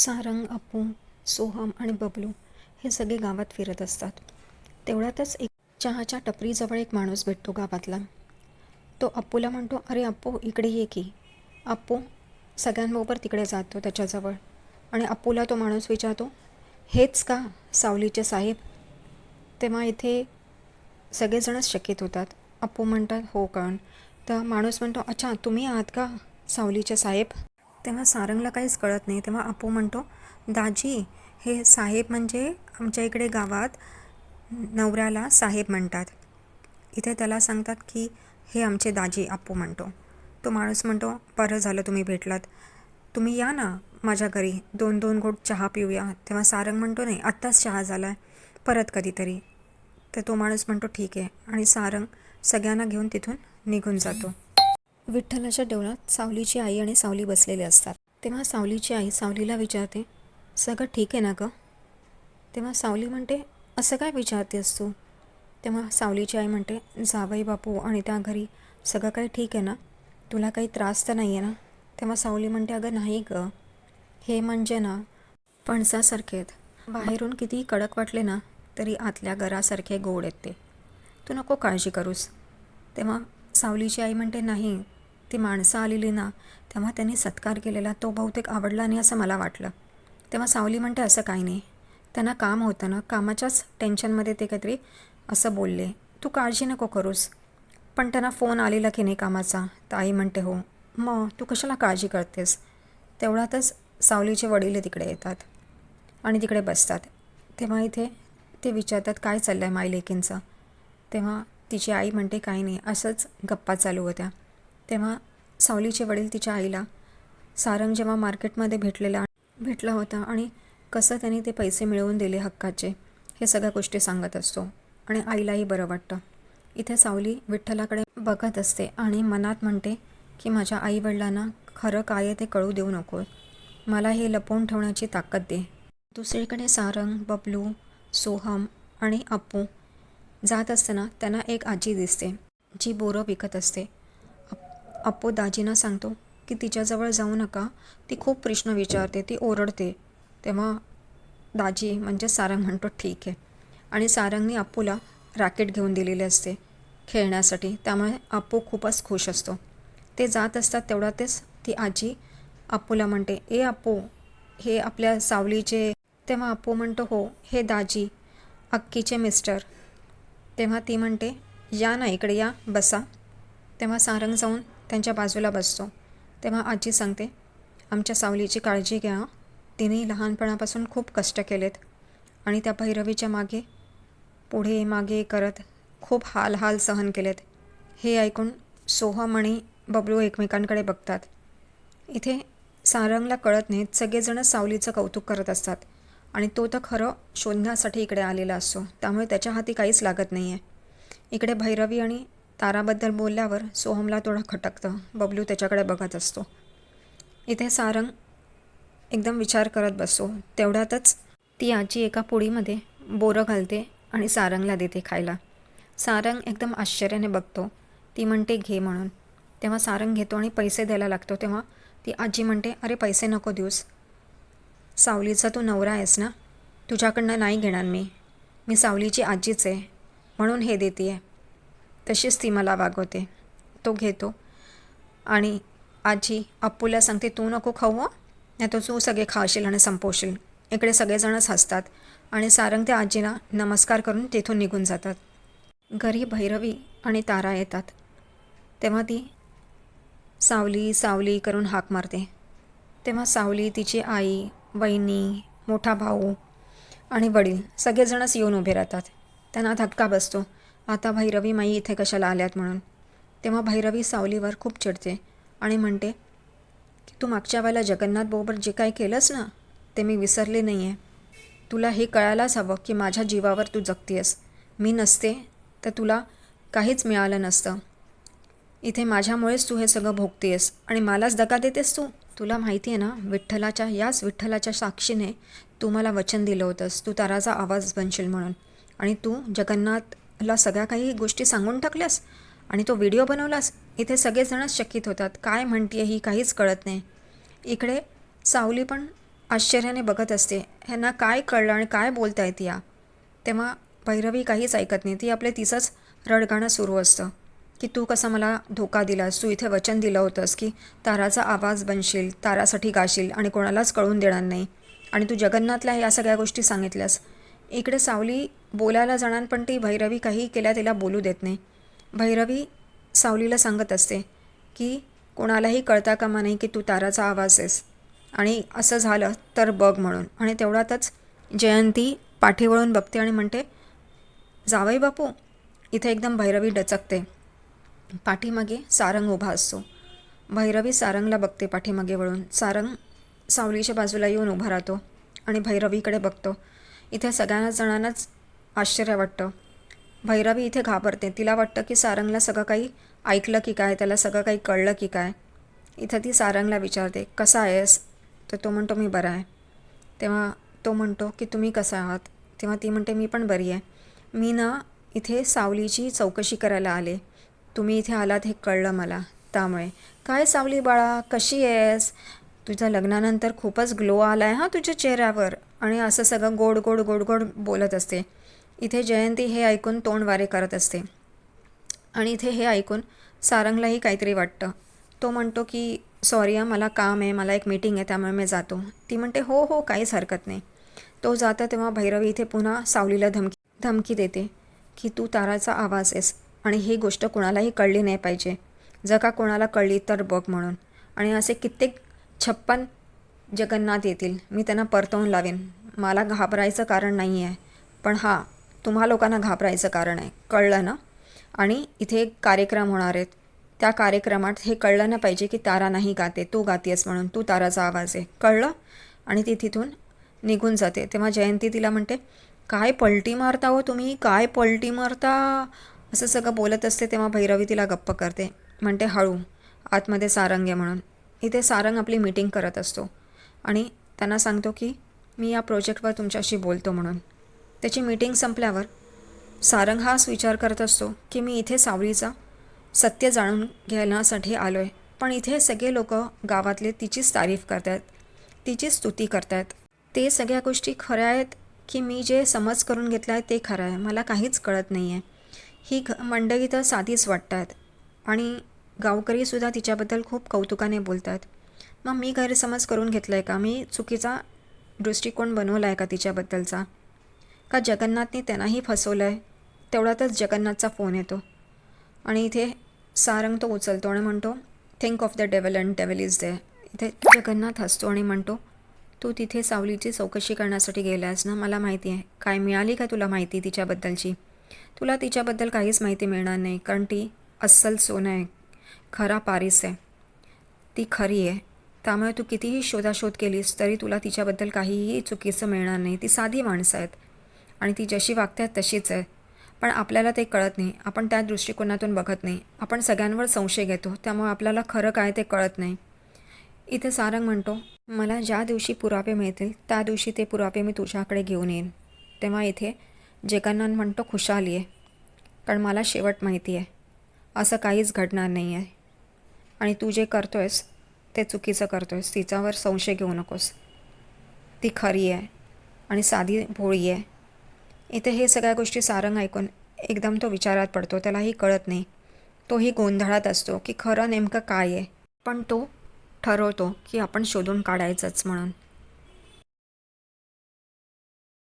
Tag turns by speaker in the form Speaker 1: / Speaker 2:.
Speaker 1: सारंग अप्पू सोहम आणि बबलू हे सगळे गावात फिरत असतात. तेवढ्यातच एक चहाच्या टपरीजवळ एक माणूस भेटतो गावातला. तो अप्पूला म्हणतो अरे अप्पू इकडे ये की. अप्पू सगळ्यांबरोबर तिकडे जातो त्याच्याजवळ. आणि अप्पूला तो माणूस विचारतो हेच का सावलीचे साहेब? तेव्हा इथे सगळेजणच शक्यत होतात. अप्पू म्हणतात हो कारण. तर माणूस म्हणतो अच्छा तुम्ही आहात का सावलीचे साहेब? तेव्हा सारंगला काहीच कळत नाही. तेव्हा अप्पू म्हणतो दाजी हे साहेब म्हणजे आमच्या इकडे गावात नवऱ्याला साहेब म्हणतात. इथे त्याला सांगतात की हे आमचे दाजी आप्पू म्हणतो. तो माणूस म्हणतो बरं झालं तुम्ही भेटलात. तुम्ही या ना माझ्या घरी. दोन दोन घोट चहा पिऊया. तेव्हा सारंग म्हणतो नाही आत्ताच चहा झाला आहे परत कधीतरी. तर तो माणूस म्हणतो ठीक आहे. आणि सारंग सगळ्यांना घेऊन तिथून निघून जातो. विठ्ठलाच्या देवळात सावलीची आई आणि सावली बसलेले असतात. तेव्हा सावलीची आई सावलीला विचारते सगळं ठीक आहे ना गं? तेव्हा सावली म्हणते असं काय विचारतेस तू? तेव्हा सावलीची आई म्हणते जावई बापू आणि त्या घरी सगळं काही ठीक आहे ना? तुला काही त्रास तर नाही आहे ना? तेव्हा सावली म्हणते अगं नाही गं. हे म्हणजे ना पणसासारखे आहेत. बाहेरून कितीही कडक वाटले ना तरी आतल्या घरासारखे गोड आहेत ते. तू नको काळजी करूस. तेव्हा सावलीची आई म्हणते नाही ती माणसं आलेली ना तेव्हा त्यांनी सत्कार केलेला तो बहुतेक आवडला नाही असं मला वाटलं. तेव्हा सावली म्हणते असं काही नाही. त्यांना काम होतं ना कामाच्याच टेन्शनमध्ये ते काहीतरी असं बोलले. तू काळजी नको करूस. पण त्यांना फोन आलेला की नाही कामाचा? तर आई म्हणते हो. मग तू कशाला काळजी करतेस? तेवढ्यातच सावलीचे वडील तिकडे येतात आणि तिकडे बसतात. तेव्हा इथे ते विचारतात काय चाललं आहे मायलेकींचं? तेव्हा तिची आई म्हणते काही नाही. असंच गप्पा चालू होत्या. तेव्हा सावलीचे वडील तिच्या आईला सारंग जेव्हा मार्केटमध्ये भेटलेला भेटला होता आणि कसं त्यांनी ते पैसे मिळवून दिले हक्काचे हे सगळ्या गोष्टी सांगत असतो आणि आईलाही बरं वाटतं. इथे सावली विठ्ठलाकडे बघत असते आणि मनात म्हणते की माझ्या आईवडिलांना खरं काय आहे ते कळू देऊ नको. मला हे लपवून ठेवण्याची ताकद दे. दुसरीकडे सारंग बबलू सोहम आणि अप्पू जात असताना त्यांना एक आजी दिसते जी बोरं विकत असते. अप्पू दाजींना सांगतो की तिच्याजवळ जाऊ नका. ती खूप प्रश्न विचारते ती ओरडते. तेव्हा दाजी म्हणजे सारंग म्हणतो ठीक आहे. आणि सारंगने अप्पूला रॅकेट घेऊन दिलेले असते खेळण्यासाठी. त्यामुळे अप्पू खूपच खुश असतो. ते जात असतात तेवढ्यातच ती आजी अप्पूला म्हणते ए अप्पू हे आपल्या सावलीचे तेव्हा अप्पू म्हणतो हो हे दाजी अक्कीचे मिस्टर. तेव्हा ती म्हणते या ना इकडे या बसा. तेव्हा सारंग जाऊन त्यांच्या बाजूला बसतो. तेव्हा आजी सांगते आमच्या सावलीची काळजी घ्या. तिने लहानपणापासून खूप कष्ट केलेत. आणि त्या भैरवीच्या मागे पुढे मागे करत खूप हाल हाल सहन केलेत. हे ऐकून सोहम आणि बबलू एकमेकांकडे बघतात. इथे सारंगला कळत नाहीत सगळेजण सावलीचं कौतुक करत असतात. आणि तो तर खरं शोधण्यासाठी इकडे आलेला असतो. त्यामुळे त्याच्या हाती काहीच लागत नाही आहे इकडे भैरवी आणि ताराबद्दल बोलल्यावर सोहमला थोडं खटकतं. बबलू त्याच्याकडे बघत असतो. इथे सारंग एकदम विचार करत बसतो. तेवढ्यातच ती आजी एका पोळीमध्ये बोरं घालते आणि सारंगला देते खायला. सारंग एकदम आश्चर्याने बघतो. ती म्हणते घे म्हणून. तेव्हा सारंग घेतो आणि पैसे द्यायला लागतो. तेव्हा ती आजी म्हणते अरे पैसे नको देऊस. सावलीचा तू नवरा आहेस ना? तुझ्याकडनं नाही घेणार मी. मी सावलीची आजीच आहे. म्हणून हे देते आहे तशीच ती मला वागवते. तो घेतो. आणि आजी अप्पूला सांगते तू नको खाऊ नाही तर तू सगळे खाशील आणि संपवशील. इकडे सगळेजणच हसतात आणि सारंग त्या आजीला नमस्कार करून तिथून निघून जातात. घरी भैरवी आणि तारा येतात. तेव्हा ती सावली सावली करून हाक मारते. तेव्हा सावली तिची आई वहिनी मोठा भाऊ आणि वडील सगळेजणच येऊन उभे राहतात. त्यांना धक्का बसतो. आता भैरवी माई इथे कशाला आल्यात म्हणून? तेव्हा भैरवी सावलीवर खूप चिडते आणि म्हणते की तू मागच्या वेळेला जगन्नाथबरोबर जे काही केलंस ना ते मी विसरले नाही आहे तुला हे कळायलाच हवं की माझ्या जीवावर तू जगतीयस. मी नसते तर तुला काहीच मिळालं नसतं. इथे माझ्यामुळेच तू हे सगळं भोगतेस आणि मलाच दगा देतेस तू. तुला माहिती आहे ना विठ्ठलाच्या याच विठ्ठलाच्या साक्षीने तू मला वचन दिलं होतंस. तू ताराचा आवाज बनशील म्हणून. आणि तू जगन्नाथ ला सगळ्या काही गोष्टी सांगून टाकल्यास आणि तो व्हिडिओ बनवलास इथे सगळेजणच शकित होतात. काय म्हणते ही काहीच कळत नाही. इकडे सावली पण आश्चर्याने बघत असते. ह्यांना काय कळलं आणि काय बोलतायत या? तेव्हा भैरवी काहीच ऐकत नाही. ती आपले तिचंच रडगाणं सुरू असतं. की तू कसा मला धोका दिलास? तू इथे वचन दिलं होतंस की ताराचा आवाज बनशील तारासाठी गाशील आणि कोणालाच कळून देणार नाही. आणि तू जगन्नाथला या सगळ्या गोष्टी सांगितल्यास. इकडे सावली बोलायला जाणार पण ती भैरवी काही केल्या तिला बोलू देत नाही. भैरवी सावलीला सांगत असते की कोणालाही कळता कामा नाही की तू ताराचा आवाज आहेस. आणि असं झालं तर बघ म्हणून. आणि तेवढ्यातच जयंती पाठीवळून बघते आणि म्हणते जावई बापू इथे एकदम भैरवी डचकते. पाठीमागे सारंग उभा असतो. भैरवी सारंगला बघते पाठीमागे वळून. सारंग सावलीच्या बाजूला येऊन उभा राहतो आणि भैरवीकडे बघतो. इथे सगळ्या जणांनाच आश्चर्य वाटतं. भैरवी इथे घाबरते. तिला वाटतं की सारंगला सगळं काही ऐकलं की काय? त्याला सगळं काही कळलं की काय? इथं ती सारंगला विचारते कसा आहेस? तर तो म्हणतो मी बरा आहे. तेव्हा तो म्हणतो की तुम्ही कसा आहात? तेव्हा ती म्हणते मी पण बरी आहे. मी ना इथे सावलीची चौकशी करायला आले. तुम्ही इथे आलात हे कळलं मला. त्यामुळे. काय सावली बाळा? कशी आहेस? तुझ्या लग्नानंतर खूपच ग्लो आला आहे हां तुझ्या चेहऱ्यावर. आणि असं सगळं गोड गोड गोड गोड बोलत असते. इथे जयंती हे ऐकून तोंड वारे करत असते. आणि इथे हे ऐकून सारंगलाही काहीतरी वाटतं. तो म्हणतो की सॉरी हा मला काम आहे मला एक मीटिंग आहे त्यामुळे मी जातो. ती म्हणते हो हो काहीच हरकत नाही. तो जाता तेव्हा भैरवी इथे पुन्हा सावलीला धमकी धमकी देते की तू ताराचा आवाज आहेस आणि ही गोष्ट कोणालाही कळली नाही पाहिजे. जर का कोणाला कळली तर बघ म्हणून. आणि असे कित्येक छप्पन जगन्नाथ येतील. मी त्यांना परतवून लावेन. मला घाबरायचं कारण नाही आहे पण हां तुम्हा लोकांना घाबरायचं कारण आहे. कळलं ना? आणि इथे एक कार्यक्रम होणार आहेत त्या कार्यक्रमात हे कळलं ना पाहिजे की तारा नाही गाते तू गातेस म्हणून तू ताराचा आवाज आहे. कळलं? आणि ती तिथून निघून जाते. तेव्हा जयंती तिला म्हणते काय पलटी मारता हो तुम्ही? काय पलटी मारता? असं सगळं बोलत असते तेव्हा भैरवी तिला गप्प करते. म्हणते हळू आतमध्ये सारंग आहे म्हणून. इथे सारंग आपली मीटिंग करत असतो. आणि त्यांना सांगतो की मी या प्रोजेक्टवर तुमच्याशी बोलतो म्हणून. त्याची मीटिंग संपल्यावर सारंग हाच विचार करत असतो की मी इथे सावलीचा सत्य जाणून घेण्यासाठी आलो आहे पण इथे सगळे लोक गावातले तिचीच तारीफ करतात तिची स्तुती करतात ते सगळ्या गोष्टी खऱ्या आहेत की मी जे समज करून घेतला आहे ते खरं आहे. मला काहीच कळत नाही आहे ही घ मंडळी तर साधीच वाटतात आणि गावकरीसुद्धा तिच्याबद्दल खूप कौतुकाने बोलतात. मग मी गैरसमज करून घेतला आहे का? मी चुकीचा दृष्टिकोन बनवला आहे का तिच्याबद्दलचा? का जगन्नाथने त्यांनाही फसवलं आहे तेवढ्यातच जगन्नाथचा फोन येतो. आणि इथे सारंग तो उचलतो आणि म्हणतो think of the devil and devil is there इथे जगन्नाथ हसतो आणि म्हणतो तू तिथे सावलीची चौकशी करण्यासाठी गेलास ना? मला माहिती आहे. काय मिळाली का तुला माहिती तिच्याबद्दलची? तुला तिच्याबद्दल काहीच माहिती मिळणार नाही. कारण ती अस्सल सोनं आहे. खरा पारिस आहे. ती खरी आहे. त्यामुळे तू कितीही शोधाशोध केलीस तरी तुला तिच्याबद्दल काहीही चुकीचं मिळणार नाही. ती साधी माणसं आहेत. आणि ती जशी वागतात तशीच आहे. पण आपल्याला ते कळत नाही. आपण त्या दृष्टिकोनातून बघत नाही. आपण सगळ्यांवर संशय घेतो. त्यामुळे आपल्याला खरं काय ते कळत नाही. इथे सारंग म्हणतो मला ज्या दिवशी पुरावे मिळतील त्या दिवशी ते पुरावे मी तुझ्याकडे घेऊन येईन. तेव्हा इथे जगन्नाथ म्हणतो खुशाली आहे. कारण मला शेवट माहिती आहे. असं काहीच घडणार नाही आहे. आणि तू जे करतो आहेस ते चुकीचं करतो आहेस तिच्यावर संशय घेऊ नकोस. ती खरी आहे आणि साधी भोळी आहे. इथे हे सगळ्या गोष्टी सारंग ऐकून एकदम तो विचारात पडतो. त्यालाही कळत नाही. तोही गोंधळात असतो की खरं नेमकं काय आहे. पण तो ठरवतो की आपण शोधून काढायचंच म्हणून.